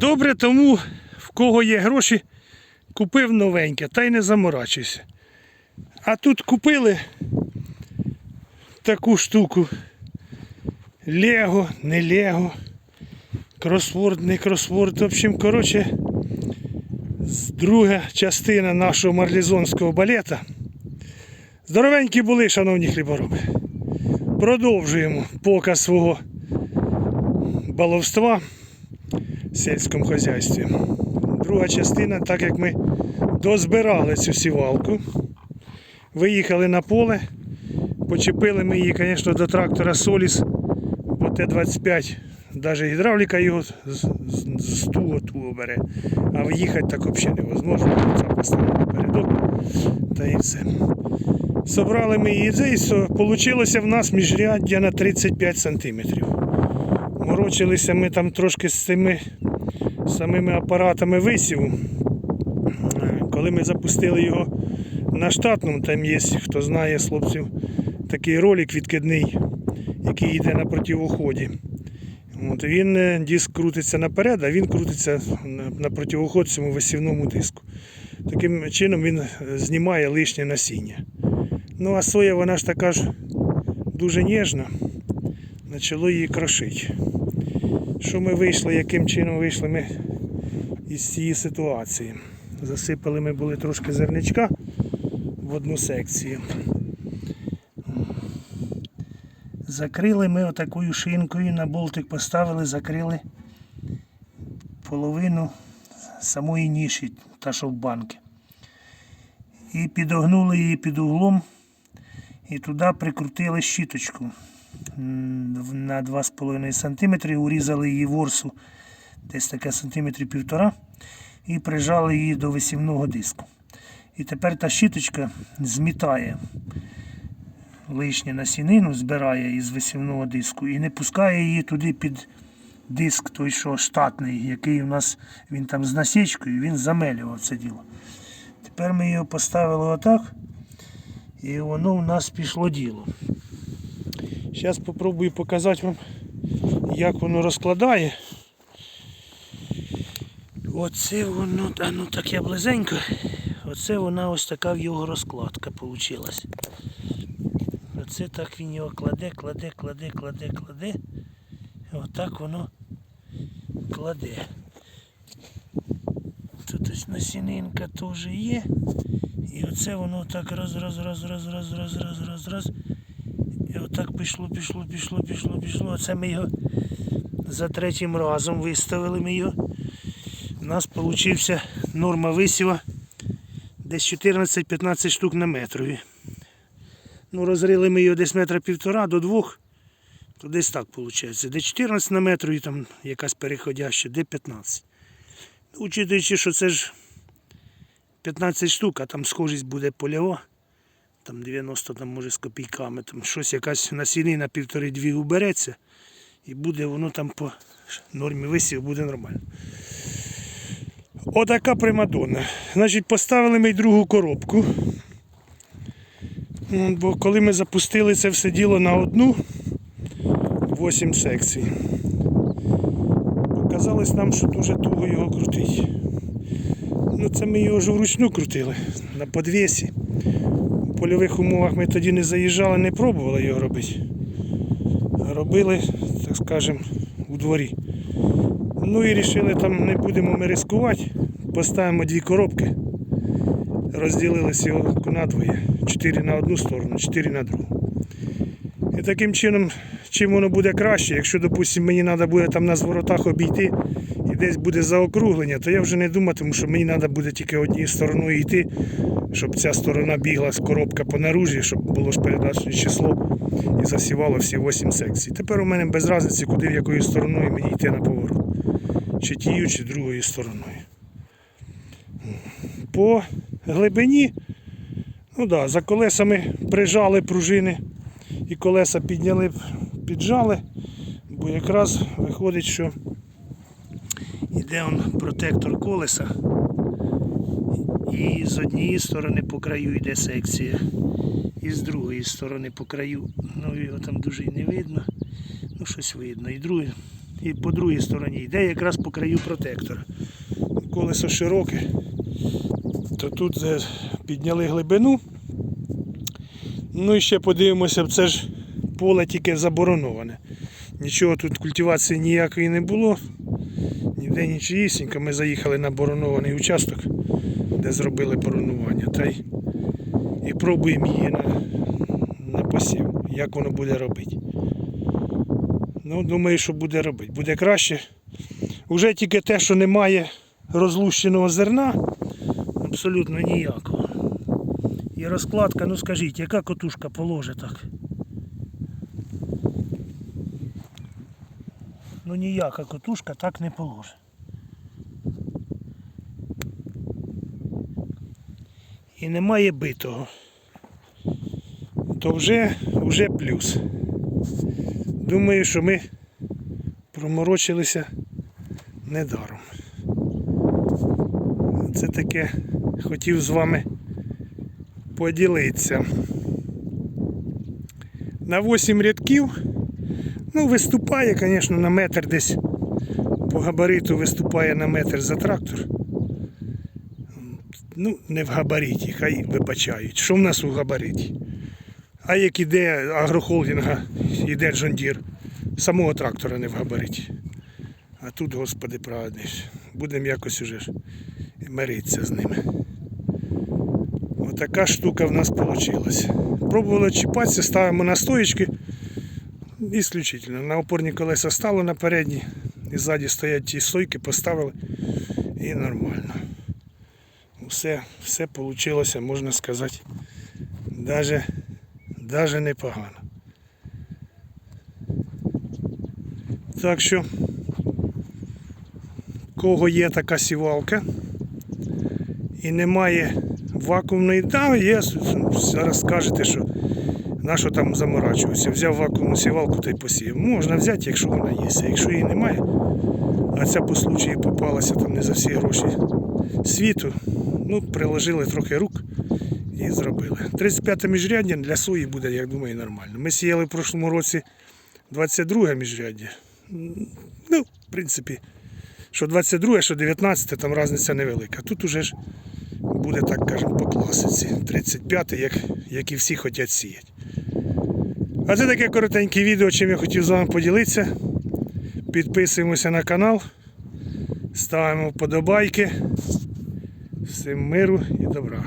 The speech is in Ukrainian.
Добре тому, в кого є гроші, купив новеньке, та й не заморачуйся. А тут купили таку штуку. Лего, не Лего, кросворд, не кросворд. В общем, коротше, друга частина нашого марлізонського балета. Здоровенькі були, шановні хлібороби. Продовжуємо показ свого баловства сільському хазяйстві. Друга частина, так як ми дозбирали цю сівалку, виїхали на поле, почепили ми її, звісно, до трактора Соліс, бо Т-25, навіть гідравліка його з, туго туго бере, а виїхати так взагалі невозможно. Це поставили передок та і все. Собрали ми її і. Получилося в нас міжряддя на 35 сантиметрів. Морочилися ми там трошки з цими самими апаратами висіву. Коли ми запустили його на штатному, там є, хто знає хлопців, такий ролик відкидний, який йде на противоході. От, він е, диск крутиться наперед, а він крутиться на, на противоход цьому висівному диску. Таким чином він е, знімає лишнє насіння. Ну а соя вона ж така ж дуже ніжна. Почало її крошити. Що ми вийшли, яким чином вийшли ми із цієї ситуації? Засипали ми були трошки зерничка в одну секцію. Закрили ми отакою шинкою, на болтик поставили, закрили половину самої ніші, та що в банки. І підогнули її під углом і туди прикрутили щіточку на 2,5 см, урізали її ворсу десь таке сантиметрів півтора і прижали її до висівного диску. І тепер та щіточка змітає лишнє насінину, збирає із висівного диску і не пускає її туди під диск, той що штатний, який у нас він там з насічкою, він замелював це діло. Тепер ми його поставили отак, і воно у нас пішло діло. Зараз спробую показати вам, як воно розкладає. Оце воно, а ну так я близенько. Оце вона ось така в його розкладка вийшла. Оце так він його кладе, кладе, кладе, кладе, кладе. Отак воно кладе. Тут ось насінинка теж є. І оце воно так раз, І отак пішло, пішло, пішло, пішло, пішло. Оце ми його за третім разом виставили ми його. У нас вийшла норма висіва десь 14-15 штук на метрові. Ну, розрили ми його десь метра півтора до двох, то десь так виходить. Де 14 на метр і там якась переходяща, де 15. Ну, Учитуючи, що це ж 15 штук, а там схожість буде польова. Там 90 там, може з копійками, там щось якась насінина півтори-дві убереться. І буде воно там по нормі висів буде нормально. Отака примадонна. Значить, поставили ми другу коробку. Бо коли ми запустили це все діло на одну 8 секцій, показалось нам, що дуже туго його крутить. Ну це ми його вже вручну крутили на подвесі. Польових умовах ми тоді не заїжджали, не пробували його робити. Робили, так скажемо, у дворі. Ну і вирішили, там не будемо ми ризикувати, поставимо дві коробки. Розділилися його надвоє. Чотири на одну сторону, чотири на другу. І таким чином, чим воно буде краще, якщо, допустимо, мені треба буде там на зворотах обійти десь буде заокруглення, то я вже не думатиму, що мені треба буде тільки однією стороною йти, щоб ця сторона бігла з коробка по наружі, щоб було ж передачне число і засівало всі 8 секцій. Тепер у мене без різниці, куди в якою стороною мені йти на поворот. Чи тією, чи другою стороною. По глибині, ну да, за колесами прижали пружини і колеса підняли, піджали, бо якраз виходить, що йде он протектор колеса. І з однієї сторони по краю йде секція, і з другої сторони по краю, ну його там дуже і не видно, ну щось видно. І друге, і по другій стороні йде якраз по краю протектора. Колесо широке, то тут підняли глибину. Ну і ще подивимося, це ж поле тільки забороноване. Нічого тут культивації ніякої не було. Ніде нічиїсінько. Ми заїхали на боронований участок, де зробили боронування. Та й, і пробуємо її на, на посів, як воно буде робити. Ну, думаю, що буде робити. Буде краще. Уже тільки те, що немає розлущеного зерна, абсолютно ніякого. І розкладка, ну скажіть, яка котушка положе так? Ну ніяка котушка так не положе. І немає битого. То вже, вже плюс. Думаю, що ми проморочилися недаром. Це таке хотів з вами поділитися. На 8 рядків, ну, виступає, звісно, на метр десь по габариту виступає на метр за трактор. Ну, не в габариті, хай вибачають. Що в нас у габариті? А як іде агрохолдинга, іде Джондір, самого трактора не в габариті. А тут, господи, праведний, будемо якось уже миритися з ними. Отака штука в нас вийшла. Пробували чіпатися, ставимо на стоїчки. Ісключительно. На опорні колеса стало на передні, і ззаді стоять ті стойки, поставили і нормально. Все, все вийшло, можна сказати, даже, даже непогано. Так що, кого є така сівалка і немає вакуумної, да, є, зараз скажете, що на що там заморачуватися. Взяв вакуумну сівалку та й посів. Можна взяти, якщо вона є. А якщо її немає, а ця по случаю попалася там не за всі гроші світу, ну, приложили трохи рук і зробили. 35 міжряддя для сої буде, я думаю, нормально. Ми сіяли в прошлому році 22 міжряддя. Ну, в принципі, що 22, що 19, там різниця невелика. Тут уже ж буде, так кажемо, по класиці. 35, як, як і всі хочуть сіяти. А це таке коротеньке відео, чим я хотів з вами поділитися. Підписуємося на канал, ставимо вподобайки. Всім миру і добра.